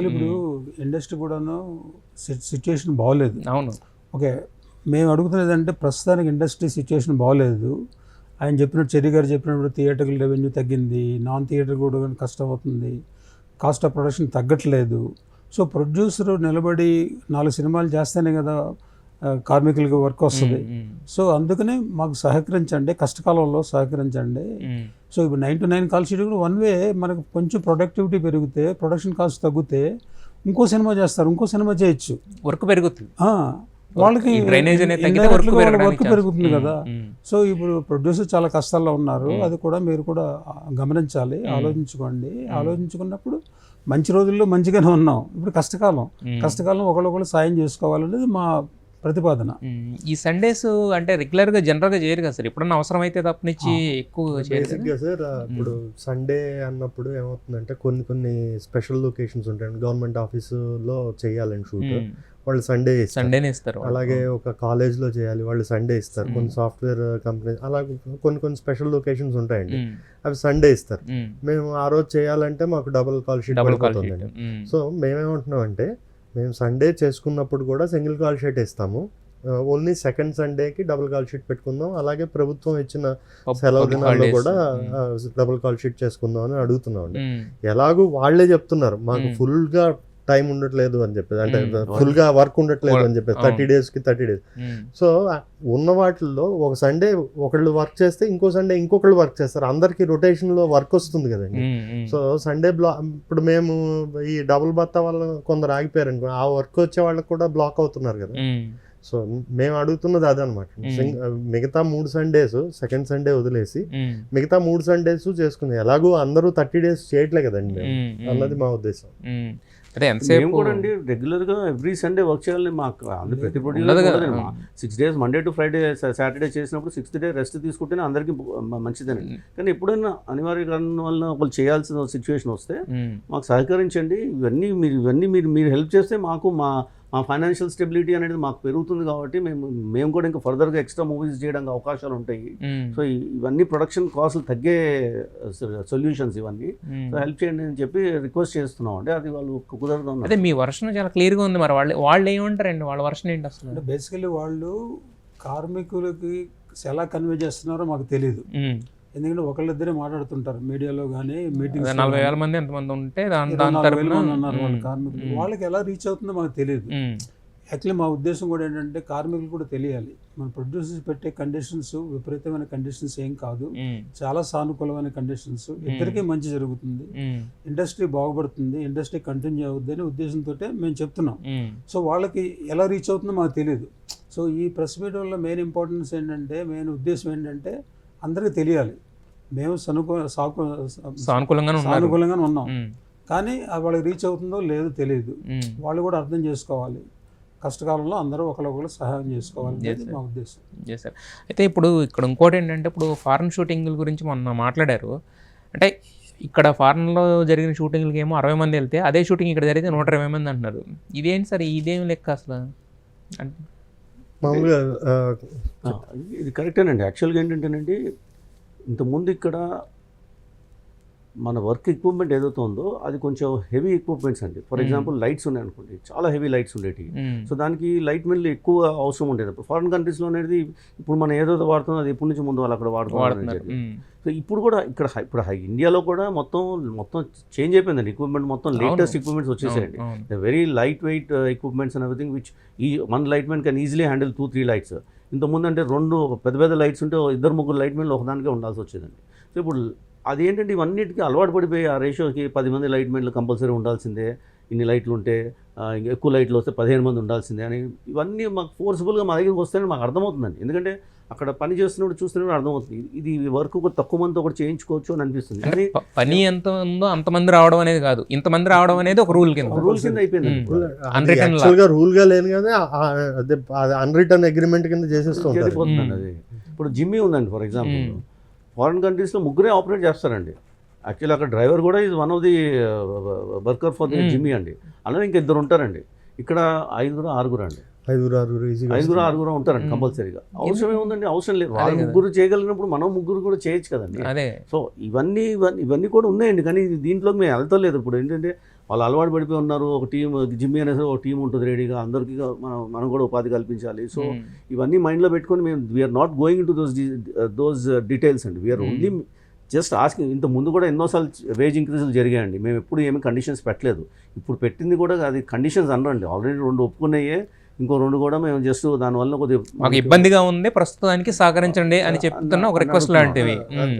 Basically ఇప్పుడు industry కూడాను situation బాగోలేదు అవును. ఓకే మేము అడుగుతున్నది అంటే ప్రస్తుతానికి ఇండస్ట్రీ సిచ్యుయేషన్ బాగోలేదు ఆయన చెప్పినట్టు చెర్రీ గారు చెప్పినప్పుడు థియేటర్కి రెవెన్యూ తగ్గింది నాన్ థియేటర్ కూడా కష్టం అవుతుంది కాస్ట్ ఆఫ్ ప్రొడక్షన్ తగ్గట్లేదు. సో ప్రొడ్యూసర్ నిలబడి నాలుగు సినిమాలు చేస్తేనే కదా కార్మికులకి వర్క్ వస్తుంది. సో అందుకనే మాకు సహకరించండి కష్టకాలంలో సహకరించండి. సో ఇప్పుడు nine to nine call sheet కూడా వన్ వే మనకు కొంచెం ప్రొడక్టివిటీ పెరిగితే ప్రొడక్షన్ కాస్ట్ తగ్గితే ఇంకో సినిమా చేస్తారు ఇంకో సినిమా చేయొచ్చు. వర్క్ పెరుగుతుంది. వాళ్ళకి డ్రైనేజ్ వర్క్. పెరుగుతుంది కదా. సో ఇప్పుడు ప్రొడ్యూసర్ చాలా కష్టాల్లో ఉన్నారు. అది కూడా మీరు కూడా గమనించాలి. ఆలోచించుకోండి. ఆలోచించుకున్నప్పుడు మంచి రోజుల్లో మంచిగానే ఉన్నాం. ఇప్పుడు కష్టకాలం. కష్టకాలం ఒకళ్ళొకళ్ళు సాయం చేసుకోవాలనేది మా ప్రతిపాదన. ఈ సండేస్ అంటే రెగ్యులర్గా జనరల్గా చేయరు కదా సార్? ఎప్పుడన్నా అవసరం అయితే తప్పనిచ్చి ఎక్కువ? బేసిక్గా సార్ ఇప్పుడు సండే అన్నప్పుడు ఏమవుతుందంటే కొన్ని కొన్ని స్పెషల్ లొకేషన్స్ ఉంటాయి. గవర్నమెంట్ ఆఫీసులో చేయాలని షూట్ వాళ్ళు సండే ఇస్తారు సండేనే ఇస్తారు. అలాగే ఒక కాలేజ్లో చేయాలి వాళ్ళు సండే ఇస్తారు. కొన్ని. సాఫ్ట్వేర్ కంపెనీ అలాగే కొన్ని కొన్ని స్పెషల్ లొకేషన్స్ ఉంటాయండి. అవి సండే ఇస్తారు. మేము. ఆ రోజు చేయాలంటే మాకు double call sheet double call so మేమేమంటున్నాం అంటే మేము సండే చేసుకున్నప్పుడు కూడా సింగిల్ కాల్ షీట్ ఇస్తాము. ఓన్లీ సెకండ్ సండేకి డబుల్ కాల్ షీట్ పెట్టుకుందాం. అలాగే ప్రభుత్వం ఇచ్చిన సెలవు దినాల్లో. కూడా డబుల్ కాల్ షీట్ చేసుకుందాం అని అడుగుతున్నాం అండి ఎలాగూ వాళ్ళే చెప్తున్నారు. మాకు మ్మ్. టైం ఉండట్లేదు అని చెప్పేసి అంటే. ఫుల్గా వర్క్ ఉండట్లేదు అని చెప్పేసి. థర్టీ డేస్కి థర్టీ డేస్. సో ఉన్న వాటిల్లో ఒక సండే ఒకళ్ళు వర్క్ చేస్తే ఇంకో సండే ఇంకొకళ్ళు వర్క్ చేస్తారు. అందరికి రొటేషన్లో వర్క్ వస్తుంది కదండి. సో సండే బ్లా ఇప్పుడు మేము ఈ డబుల్ బత్తా వల్ల కొందరు ఆగిపోయారు అనుకో ఆ వర్క్ వచ్చే వాళ్ళకి కూడా బ్లాక్ అవుతున్నారు కదా. సో మేము అడుగుతున్నది అదనమాట. మిగతా మూడు సండేస్ సెకండ్ సండే వదిలేసి మిగతా మూడు సండేస్ చేసుకుంది. ఎలాగో అందరూ థర్టీ డేస్ చేయట్లే కదండి అన్నది మా ఉద్దేశం. అదే ఎంతసేపు కూడా అండి రెగ్యులర్గా ఎవ్రీ సండే వర్క్ చేయాలని మాకు. ప్రతి కదా. Six days Monday to Friday Saturday చేసినప్పుడు సిక్స్త్ డే రెస్ట్ తీసుకుంటేనే అందరికీ మ- మంచిదేనండి కానీ ఎప్పుడైనా అనివార్య కారణం వల్ల ఒకళ్ళు చేయాల్సిన సిచ్యువేషన్ వస్తే మాకు సహకరించండి. ఇవన్నీ మీరు ఇవన్నీ మీరు మీరు హెల్ప్ చేస్తే మాకు మా మా ఫైనాన్షియల్ స్టెబిలిటీ అనేది మాకు పెరుగుతుంది కాబట్టి మేము మేము కూడా ఇంకా ఫర్దర్గా ఎక్స్ట్రా మూవీస్ చేయడానికి అవకాశాలు ఉంటాయి. సో ఇవన్నీ ప్రొడక్షన్ కాస్ట్లు తగ్గే సొల్యూషన్స్ ఇవన్నీ. సో హెల్ప్ చేయండి అని చెప్పి రిక్వెస్ట్ చేస్తున్నాం అంటే అది వాళ్ళు కుదరదు. అదే మీ వర్షన్ చాలా క్లియర్గా ఉంది మరి. వాళ్ళు వాళ్ళు ఏమంటారండి? వాళ్ళ వర్షన్ ఏంటి అసలు? అంటే బేసికలీ వాళ్ళు కార్మికులకి ఎలా కన్వే చేస్తున్నారో మాకు తెలియదు ఎందుకంటే ఒకళ్ళిద్దరే మాట్లాడుతుంటారు మీడియాలో కానీ అదే మీటింగ్స్ నలభై వేల మంది ఎంతమంది ఉంటే కార్మికులు. వాళ్ళకి ఎలా రీచ్ అవుతుందో మాకు తెలియదు. యాక్చువల్లీ మా ఉద్దేశం కూడా ఏంటంటే కార్మికులు కూడా తెలియాలి. మన ప్రొడ్యూసర్స్ పెట్టే కండిషన్స్ విపరీతమైన కండిషన్స్ ఏం కాదు. చాలా సానుకూలమైన కండిషన్స్ ఇద్దరికీ మంచి జరుగుతుంది. ఇండస్ట్రీ బాగుపడుతుంది. ఇండస్ట్రీ కంటిన్యూ అవుద్ది అనే ఉద్దేశంతో మేము చెప్తున్నాం. సో వాళ్ళకి ఎలా రీచ్ అవుతుందో మాకు తెలియదు. సో ఈ ప్రెస్ మీట్ వల్ల మెయిన్ ఇంపార్టెన్స్ ఏంటంటే మెయిన్ ఉద్దేశం ఏంటంటే అందరికీ తెలియాలి. మేము సనుకూ సాకు సానుకూలంగానే సానుకూలంగానే ఉన్నాం. కానీ అది వాళ్ళకి రీచ్ అవుతుందో లేదో తెలియదు. వాళ్ళు కూడా అర్థం చేసుకోవాలి. కష్టకాలంలో అందరూ ఒకరికొకరు సహాయం చేసుకోవాలి. మా ఉద్దేశం. చేశారు అయితే ఇప్పుడు ఇక్కడ ఇంకోటి ఏంటంటే ఇప్పుడు ఫారెన్ షూటింగ్ల గురించి మొన్న మాట్లాడారు. అంటే ఇక్కడ ఫారెన్లో జరిగిన షూటింగ్లకి ఏమో అరవై మంది వెళ్తే అదే షూటింగ్ ఇక్కడ జరిగితే నూట ఇరవై మంది అంటున్నారు. ఇదేంటి సార్? ఇదేం లెక్క అసలు? అంటే మామూలుగా ఇది కరెక్టేనండి. యాక్చువల్గా ఏంటంటేనండి ఇంతకుముందు ఇక్కడ మన వర్క్ ఎక్విప్మెంట్ ఏదైతే ఉందో అది కొంచెం హెవీ ఎక్విప్మెంట్స్ అండి. For Hmm. ఎగ్జాంపుల్ లైట్స్ ఉన్నాయి అనుకోండి. చాలా హెవీ లైట్స్ ఉండేవి సో దానికి లైట్ మెన్లు ఎక్కువ అవసరం ఉండేది. ఫారిన్ కంట్రీస్లో అనేది ఇప్పుడు మనం ఏదో వాడుతుందో అది ఎప్పటి నుంచి ముందు వాళ్ళు అక్కడ వాడుతున్నారు సో ఇప్పుడు కూడా ఇక్కడ ఇప్పుడు ఇండియాలో కూడా మొత్తం మొత్తం చేంజ్ అయిపోయిందండి. ఎక్విప్మెంట్ మొత్తం latest. Equipments వచ్చేసాయండి. The very light weight equipments and everything which ఈ one light man can easily handle two three lights ఇంతకుముందు అంటే రెండు పెద్ద పెద్ద లైట్స్ ఉంటే ఇద్దరు ముగ్గురు లైట్ మెన్లు ఒకదానికే ఉండాల్సి వచ్చేదండి. సో ఇప్పుడు అదేంటంటే ఇవన్నిటికీ అలవాటు పడిపోయి ఆ రేషియోకి పది మంది లైట్ మెన్లు కంపల్సరీ ఉండాల్సిందే. ఇన్ని లైట్లు ఉంటే ఎక్కువ లైట్లు వస్తే పదిహేను మంది ఉండాల్సిందే అని ఇవన్నీ మాకు ఫోర్స్ఫుల్గా మా దగ్గరికి వస్తేనే మాకు అర్థమవుతుందండి. ఎందుకంటే అక్కడ పని చేస్తున్నప్పుడు చూస్తున్నప్పుడు అర్థమవుతుంది. ఇది- వర్క్ ఒక తక్కువ మందితో ఒకటి చేయించుకోవచ్చు అని అనిపిస్తుంది. కానీ పని ఎంత ఉందో అంతమంది రావడం అనేది కాదు. ఇంతమంది రావడం అనేది ఒక రూల్ కింద. రూల్ కింద అయిపోయింది రూల్గా లేదు కానీ అదే అన్రిటర్న్ అగ్రిమెంట్ కింద చేసేస్తూ ఉంటారు. జరిగిపోతుందండి Hmm. అది. ఇప్పుడు జిమ్మి ఉందండి ఫర్ ఎగ్జాంపుల్. ఫారిన్ కంట్రీస్లో ముగ్గురే ఆపరేట్ చేస్తారండి. యాక్చువల్లీ అక్కడ డ్రైవర్ కూడా ఇది one of the worker for the. Jimmy అండి. అలానే ఇంకా ఇద్దరు ఉంటారండి. ఇక్కడ ఐదుగురు ఆరుగురు అండి. ఐదుగురు ఆరుగురు ఈజీగా ఐదుగురు ఆరుగురు ఉంటారండి. కంపల్సరీగా. అవసరం ఏముందండి? అవసరం లేదు. వాళ్ళు. ముగ్గురు చేయగలిగినప్పుడు మనం ముగ్గురు కూడా చేయొచ్చు కదండి. అదే. సో ఇవన్నీ ఇవన్నీ ఇవన్నీ కూడా ఉన్నాయండి. కానీ ఇది దీంట్లోకి మేము వెళ్తలేదు. ఇప్పుడు ఏంటంటే వాళ్ళు అలవాటు పడిపోయి ఉన్నారు. ఒక టీం జిమ్మి అనేసి ఒక టీం ఉంటుంది రెడీగా. అందరికీ మనం మనం కూడా ఉపాధి కల్పించాలి. So hmm. ఇవన్నీ మైండ్లో పెట్టుకొని మేము we're not going to those those details అండి. We're Hmm. Only just asking ఇంత ముందు కూడా ఎన్నోసార్లు వేజ్ ఇంక్రీజులు జరిగాయండి. మేము ఎప్పుడు ఏమి కండిషన్స్ పెట్టలేదు. ఇప్పుడు పెట్టింది కూడా అది కండిషన్స్ అనరండి. ఆల్రెడీ రెండు ఒప్పుకున్నాయే. ఇంకో రెండు కూడా మేము జస్ట్ దానివల్ల కొద్దిగా మాకు ఇబ్బందిగా ఉంది. ప్రస్తుతానికి సహకరించండి అని చెప్తున్న ఒక రిక్వెస్ట్ లాంటివి. మ్మ్.